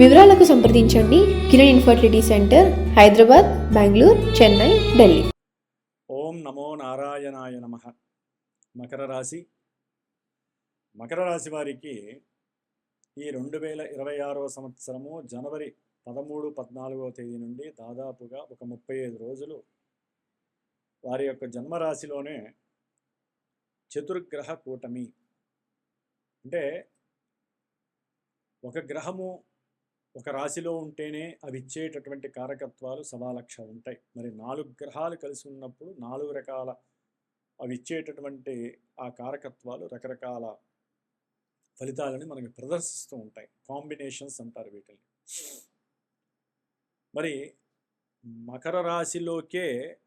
వివరాలకు సంప్రదించండి. Kiran infertility centre Hyderabad Bengaluru Chennai Delhi. ఓం నమో నారాయణాయ నమ. మకర రాశి. మకర రాశి వారికి ఈ రెండు వేల ఇరవై ఆరో సంవత్సరము జనవరి పదమూడు పద్నాలుగో తేదీ నుండి దాదాపుగా ఒక ముప్పై ఐదు రోజులు వారి యొక్క జన్మరాశిలోనే చతుర్గ్రహ కూటమి. అంటే ఒక గ్రహము ఒక రాశిలో ఉంటేనే అవి ఇచ్చేటటువంటి కారకత్వాలు సవాలక్ష ఉంటాయి. మరి నాలుగు గ్రహాలు కలిసి ఉన్నప్పుడు నాలుగు రకాల అవి ఇచ్చేటటువంటి ఆ కారకత్వాలు రకరకాల ఫలితాలని మనకి ప్రదర్శిస్తూ ఉంటాయి. కాంబినేషన్స్ అంటారు వీటిని. మరి మకర రాశిలోకే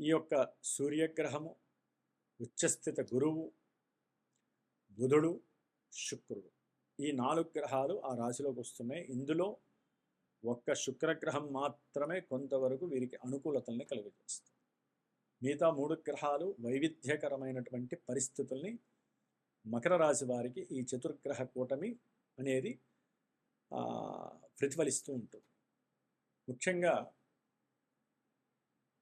ఈ యొక్క సూర్యగ్రహము ఉచ్చస్థిత గురువు బుధుడు శుక్రుడు. ఈ నాలుగు గ్రహాలు ఆ రాశిలోకి వస్తున్నాయి. ఇందులో ఒక్క శుక్రగ్రహం మాత్రమే కొంతవరకు వీరికి అనుకూలతల్ని కలుగజేస్తుంది. మిగతా మూడు గ్రహాలు వైవిధ్యకరమైనటువంటి పరిస్థితుల్ని మకర రాశి వారికి ఈ చతుర్గ్రహ కూటమి అనేది ప్రతిఫలిస్తూ ఉంటుంది. ముఖ్యంగా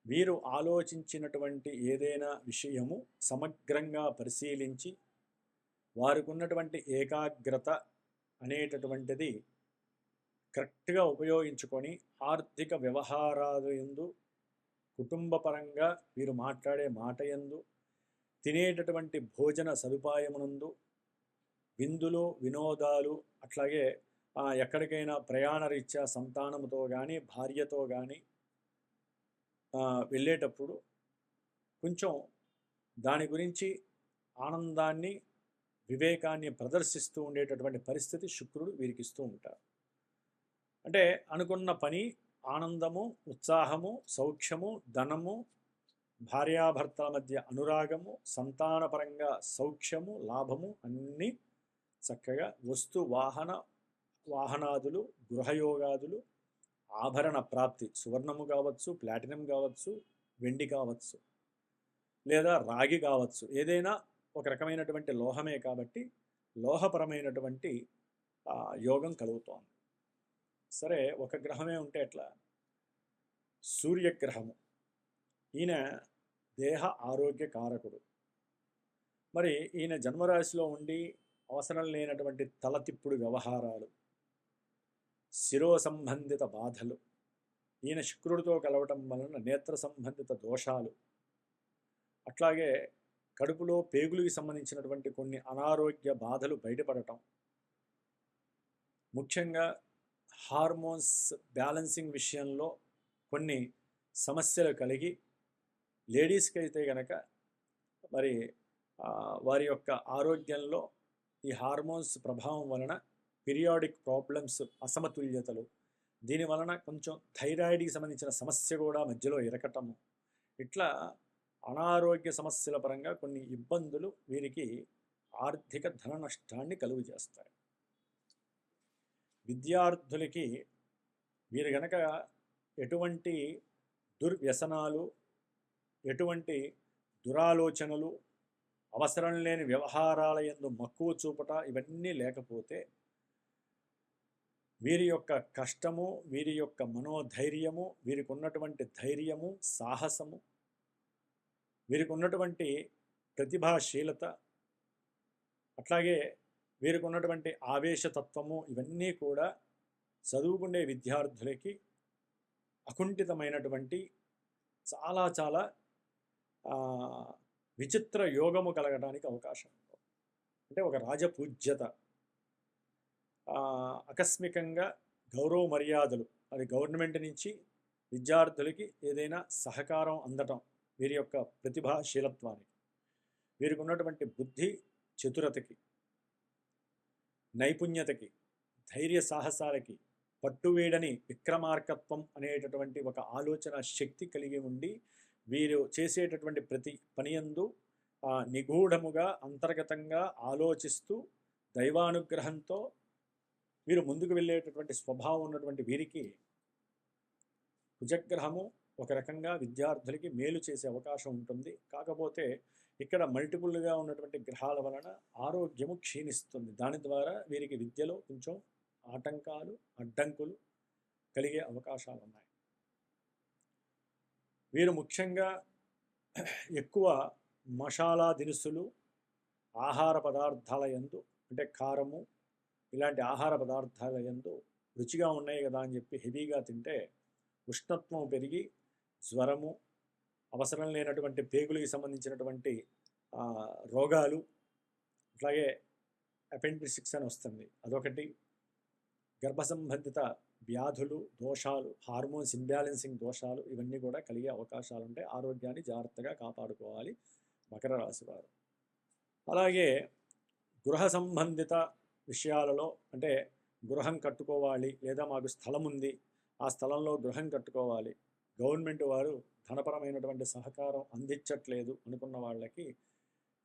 వీరు ఆలోచించినటువంటి ఏదైనా విషయము సమగ్రంగా పరిశీలించి వారికి ఉన్నటువంటి ఏకాగ్రత అనేటటువంటిది కరెక్ట్గా ఉపయోగించుకొని ఆర్థిక వ్యవహారాలు ఎందు కుటుంబపరంగా వీరు మాట్లాడే మాట ఎందు తినేటటువంటి భోజన సదుపాయమునందు విందులు వినోదాలు అట్లాగే ఎక్కడికైనా ప్రయాణ రీత్యా సంతానముతో కానీ భార్యతో కానీ వెళ్ళేటప్పుడు కొంచెం దాని గురించి ఆనందాన్ని వివేకాన్ని ప్రదర్శిస్తూ ఉండేటటువంటి పరిస్థితి శుక్రుడు వీరికి ఇస్తూ ఉంటారు అంటే అనుకున్న పని ఆనందము ఉత్సాహము సౌఖ్యము ధనము భార్యాభర్తల మధ్య అనురాగము సంతానపరంగా సౌఖ్యము లాభము అన్నీ చక్కగా వస్తు వాహన వాహనాదులు గృహయోగాదులు ఆభరణ ప్రాప్తి సువర్ణము కావచ్చు ప్లాటినం కావచ్చు వెండి కావచ్చు లేదా రాగి కావచ్చు ఏదైనా ఒక రకమైనటువంటి లోహమే కాబట్టి లోహపరమైనటువంటి యోగం కలుగుతోంది. సరే ఒక గ్రహమే ఉంటే ఎట్లా? సూర్యగ్రహము. ఈయన దేహ ఆరోగ్య కారకుడు. మరి ఈయన జన్మరాశిలో ఉండి అవసరం లేనటువంటి తలతిప్పుడు వ్యవహారాలు శిరో సంబంధిత బాధలు ఈయన శుక్రుడితో కలవటం వలన నేత్ర సంబంధిత దోషాలు అట్లాగే కడుపులో పేగులకి సంబంధించినటువంటి కొన్ని అనారోగ్య బాధలు బయటపడటం. ముఖ్యంగా హార్మోన్స్ బ్యాలెన్సింగ్ విషయంలో కొన్ని సమస్యలు కలిగి లేడీస్కి అయితే కనుక మరి వారి యొక్క ఆరోగ్యంలో ఈ హార్మోన్స్ ప్రభావం వలన పీరియాడిక్ ప్రాబ్లమ్స్ అసమతుల్యతలు దీని వలన కొంచెం థైరాయిడ్కి సంబంధించిన సమస్య కూడా మధ్యలో ఇరకటము. ఇట్లా అనారోగ్య సమస్యల పరంగా కొన్ని ఇబ్బందులు వీరికి ఆర్థిక ధన నష్టాన్ని కలుగు చేస్తాయి. విద్యార్థులకి వీరు గనక ఎటువంటి దుర్వ్యసనాలు ఎటువంటి దురాలోచనలు అవసరం లేని వ్యవహారాల ఎందు మక్కువ చూపట ఇవన్నీ లేకపోతే వీరి యొక్క కష్టము వీరి యొక్క మనోధైర్యము వీరికి ఉన్నటువంటి ధైర్యము సాహసము వీరికి ఉన్నటువంటి ప్రతిభాశీలత అట్లాగే వీరికి ఉన్నటువంటి ఆవేశతత్వము ఇవన్నీ కూడా చదువుకునే విద్యార్థులకి అకుంఠితమైనటువంటి చాలా చాలా విచిత్ర యోగము కలగడానికి అవకాశం అంటే ఒక రాజపూజ్యత ఆకస్మికంగా గౌరవ మర్యాదలు అది గవర్నమెంట్ నుంచి విద్యార్థులకి ఏదైనా సహకారం అందటం వీరి యొక్క ప్రతిభాశీలత్వానికి వీరికి ఉన్నటువంటి బుద్ధి చతురతకి నైపుణ్యతకి ధైర్య సాహసాలకి పట్టువేడని విక్రమార్కత్వం అనేటటువంటి ఒక ఆలోచన శక్తి కలిగి ఉండి వీరు చేసేటటువంటి ప్రతి పనియందు ఆ, నిగూఢముగా అంతర్గతంగా ఆలోచిస్తూ దైవానుగ్రహంతో వీరు ముందుకు వెళ్ళేటటువంటి స్వభావం ఉన్నటువంటి వీరికి కుజగ్రహము ఒక రకంగా విద్యార్థులకి మేలు చేసే అవకాశం ఉంటుంది. కాకపోతే ఇక్కడ మల్టిపుల్గా ఉన్నటువంటి గ్రహాల వలన ఆరోగ్యము క్షీణిస్తుంది. దాని ద్వారా వీరికి విద్యలో కొంచెం ఆటంకాలు అడ్డంకులు కలిగే అవకాశాలు ఉన్నాయి. వీరు ముఖ్యంగా ఎక్కువ మసాలా దినుసులు ఆహార పదార్థాల యందు అంటే కారము ఇలాంటి ఆహార పదార్థాల యందు రుచిగా ఉన్నాయి కదా అని చెప్పి హెవీగా తింటే ఉష్ణత్వం పెరిగి జ్వరము అవసరం లేనటువంటి పేగులకి సంబంధించినటువంటి రోగాలు అట్లాగే అపెండిసిక్స్ అని వస్తుంది. అదొకటి. గర్భ సంబంధిత వ్యాధులు దోషాలు హార్మోన్స్ ఇంబ్యాలెన్సింగ్ దోషాలు ఇవన్నీ కూడా కలిగే అవకాశాలు ఉంటాయి ఆరోగ్యాన్ని జాగ్రత్తగా కాపాడుకోవాలి మకర రాశి వారు. అలాగే గృహ సంబంధిత విషయాలలో అంటే గృహం కట్టుకోవాలి లేదా మాకు స్థలం ఉంది ఆ స్థలంలో గృహం కట్టుకోవాలి గవర్నమెంట్ వారు ధనపరమైనటువంటి సహకారం అందించట్లేదు అనుకున్న వాళ్ళకి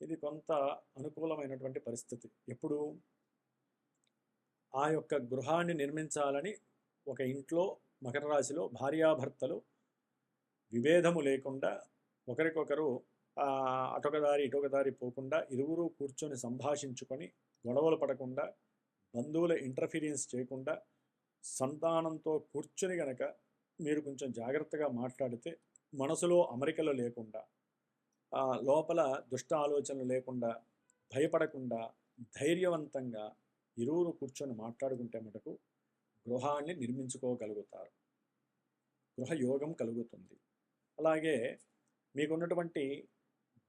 ఇది కొంత అనుకూలమైనటువంటి పరిస్థితి. ఎప్పుడు? ఆ యొక్క గృహాన్ని నిర్మించాలని ఒక ఇంట్లో మకర రాశిలో భార్యాభర్తలు విభేదము లేకుండా ఒకరికొకరు అటొకదారి ఇటొకదారి పోకుండా ఇరువురు కూర్చొని సంభాషించుకొని గొడవలు పడకుండా బంధువుల ఇంటర్ఫీరియన్స్ చేయకుండా సంతానంతో కూర్చొని గనక మీరు కొంచెం జాగ్రత్తగా మాట్లాడితే మనసులో అమరికలు లేకుండా లోపల దుష్ట ఆలోచనలు లేకుండా భయపడకుండా ధైర్యవంతంగా ఇరువురు కూర్చొని మాట్లాడుకుంటే మటుకు గృహాన్ని నిర్మించుకోగలుగుతారు. గృహ యోగం కలుగుతుంది. అలాగే మీకున్నటువంటి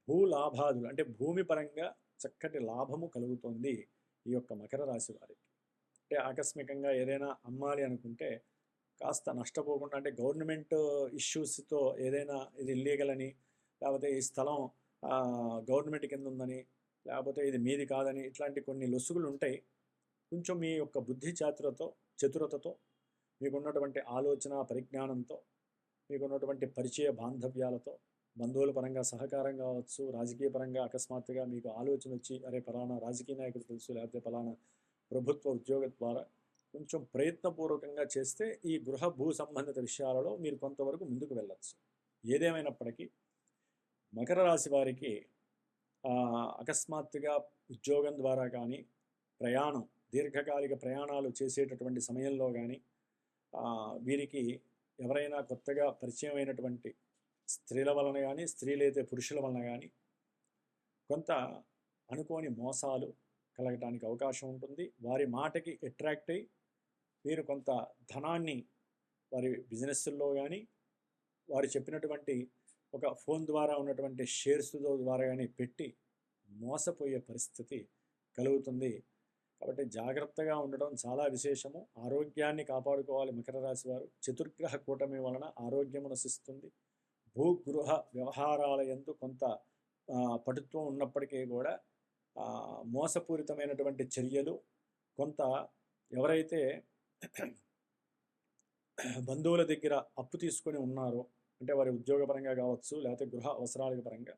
భూ లాభాదులు అంటే భూమి పరంగా చక్కటి లాభము కలుగుతుంది ఈ యొక్క మకర రాశి వారికి. అంటే ఆకస్మికంగా ఏదైనా అమ్మాలి అనుకుంటే కాస్త నష్టపోకుండా అంటే గవర్నమెంట్ ఇష్యూస్తో ఏదైనా ఇది ఇల్లీగల్ అని లేకపోతే ఈ స్థలం గవర్నమెంట్ కింద ఉందని లేకపోతే ఇది మీది కాదని ఇట్లాంటి కొన్ని లొసుగులు ఉంటాయి కొంచెం మీ యొక్క బుద్ధి చాతురతో చతురతతో మీకున్నటువంటి ఆలోచన పరిజ్ఞానంతో మీకున్నటువంటి పరిచయ బాంధవ్యాలతో బంధువుల పరంగా సహకారం కావచ్చు రాజకీయ పరంగా అకస్మాత్తుగా మీకు ఆలోచన వచ్చి అరే ఫలానా రాజకీయ నాయకుడు తెలుసు లేకపోతే ఫలానా ప్రభుత్వ ఉద్యోగ ద్వారా కొంచెం ప్రయత్నపూర్వకంగా చేస్తే ఈ గృహ భూ సంబంధిత విషయాలలో మీరు కొంతవరకు ముందుకు వెళ్ళచ్చు. ఏదేమైనప్పటికీ మకర రాశి వారికి అకస్మాత్తుగా ఉద్యోగం ద్వారా కానీ ప్రయాణం దీర్ఘకాలిక ప్రయాణాలు చేసేటటువంటి సమయంలో కానీ వీరికి ఎవరైనా కొత్తగా పరిచయం అయినటువంటి స్త్రీల వలన కానీ స్త్రీలైతే పురుషుల వలన కానీ కొంత అనుకోని మోసాలు కలగటానికి అవకాశం ఉంటుంది. వారి మాటకి అట్రాక్ట్ అయ్యి వీరు కొంత ధనాన్ని వారి బిజినెస్లో కానీ వారు చెప్పినటువంటి ఒక ఫోన్ ద్వారా ఉన్నటువంటి షేర్స్ ద్వారా కానీ పెట్టి మోసపోయే పరిస్థితి కలుగుతుంది. కాబట్టి జాగ్రత్తగా ఉండడం చాలా విశేషము. ఆరోగ్యాన్ని కాపాడుకోవాలి మకర రాశి వారు. చతుర్గ్రహ కూటమి వలన ఆరోగ్యం నశిస్తుంది. భూగృహ వ్యవహారాల ఎందు కొంత పటుత్వం ఉన్నప్పటికీ కూడా మోసపూరితమైనటువంటి చర్యలు కొంత ఎవరైతే బంధువుల దగ్గర అప్పు తీసుకొని ఉన్నారు. అంటే వారి ఉద్యోగపరంగా కావచ్చు లేకపోతే గృహ అవసరాల పరంగా.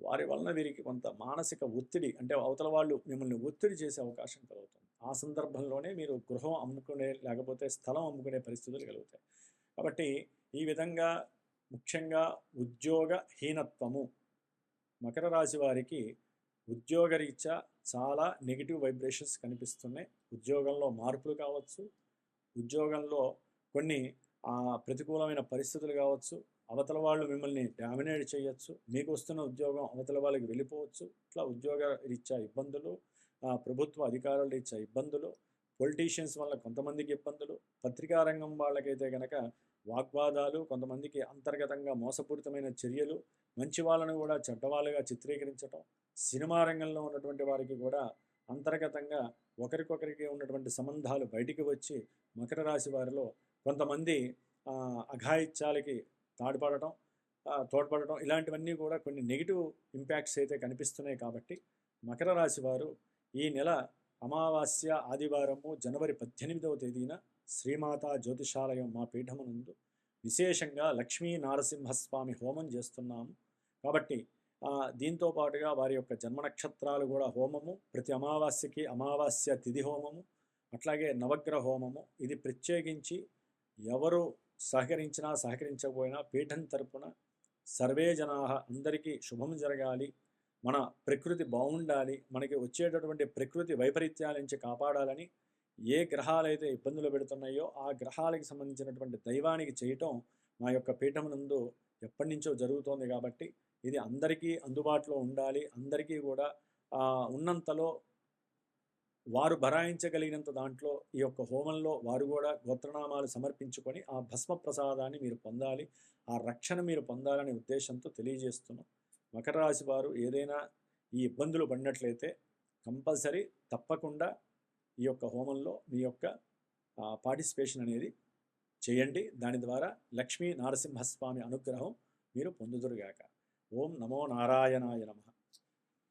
వారి వలన వీరికి కొంత మానసిక ఒత్తిడి అంటే అవతల వాళ్ళు మిమ్మల్ని ఒత్తిడి చేసే అవకాశం కలుగుతుంది. ఆ సందర్భంలోనే మీరు గృహం అమ్ముకునే లేకపోతే స్థలం అమ్ముకునే పరిస్థితులు కలుగుతాయి. కాబట్టి ఈ విధంగా ముఖ్యంగా ఉద్యోగహీనత్వము మకర రాశి వారికి ఉద్యోగరీత్యా చాలా నెగిటివ్ వైబ్రేషన్స్ కనిపిస్తున్నాయి. ఉద్యోగంలో మార్పులు కావచ్చు ఉద్యోగంలో కొన్ని ప్రతికూలమైన పరిస్థితులు కావచ్చు అవతల వాళ్ళు మిమ్మల్ని డామినేట్ చేయొచ్చు మీకు వస్తున్న ఉద్యోగం అవతల వాళ్ళకి వెళ్ళిపోవచ్చు ఇట్లా ఉద్యోగ రీత్యా ఇబ్బందులు ప్రభుత్వ అధికారుల రీత్యా ఇబ్బందులు పొలిటీషియన్స్ వల్ల కొంతమందికి ఇబ్బందులు పత్రికా రంగం వాళ్ళకైతే కనుక వాగ్వాదాలు కొంతమందికి అంతర్గతంగా మోసపూరితమైన చర్యలు మంచి వాళ్ళను కూడా చెడ్డవాళ్ళుగా చిత్రీకరించటం సినిమా రంగంలో ఉన్నటువంటి వారికి కూడా అంతర్గతంగా ఒకరికొకరికి ఉన్నటువంటి సంబంధాలు బయటికి వచ్చి మకర రాశి వారిలో కొంతమంది అఘాయిత్యాలకి తాడుపడటం తోడ్పడటం ఇలాంటివన్నీ కూడా కొన్ని నెగిటివ్ ఇంపాక్ట్స్ అయితే కనిపిస్తున్నాయి కాబట్టి మకర రాశి వారు ఈ నెల అమావాస్య ఆదివారము జనవరి పద్దెనిమిదవ తేదీన శ్రీమాత జ్యోతిషాలయం మా పీఠమునందు విశేషంగా లక్ష్మీ నారసింహస్వామి హోమం చేస్తున్నాము. కాబట్టి దీంతో పాటుగా వారి యొక్క జన్మ నక్షత్రాలు కూడా హోమము ప్రతి అమావాస్యకి అమావాస్య తిథి హోమము అట్లాగే నవగ్రహ హోమము ఇది ప్రత్యేకించి ఎవరు సహకరించినా సహకరించకపోయినా పీఠం తరపున సర్వే జనా అందరికీ శుభం జరగాలి మన ప్రకృతి బాగుండాలి మనకి వచ్చేటటువంటి ప్రకృతి వైపరీత్యాల నుంచి కాపాడాలని ఏ గ్రహాలైతే ఇబ్బందులు పెడుతున్నాయో ఆ గ్రహాలకు సంబంధించినటువంటి దైవానికి చేయటం మా యొక్క పీఠం నందు ఎప్పటి నుంచో జరుగుతోంది కాబట్టి ఇది అందరికీ అందుబాటులో ఉండాలి అందరికీ కూడా ఉన్నంతలో వారు భరాయించగలిగినంత దాంట్లో ఈ యొక్క హోమంలో వారు కూడా గోత్రనామాలు సమర్పించుకొని ఆ భస్మ ప్రసాదాన్ని మీరు పొందాలి ఆ రక్షణ మీరు పొందాలనే ఉద్దేశంతో తెలియజేస్తున్నాం. మకర రాశి వారు ఏదైనా ఈ ఇబ్బందులు పడినట్లయితే కంపల్సరీ తప్పకుండా ఈ యొక్క హోమంలో మీ యొక్క పార్టిసిపేషన్ అనేది చేయండి. దాని ద్వారా లక్ష్మీ నారసింహస్వామి అనుగ్రహం మీరు పొందుదురుగాక. ఓం నమో నారాయణాయ నమః.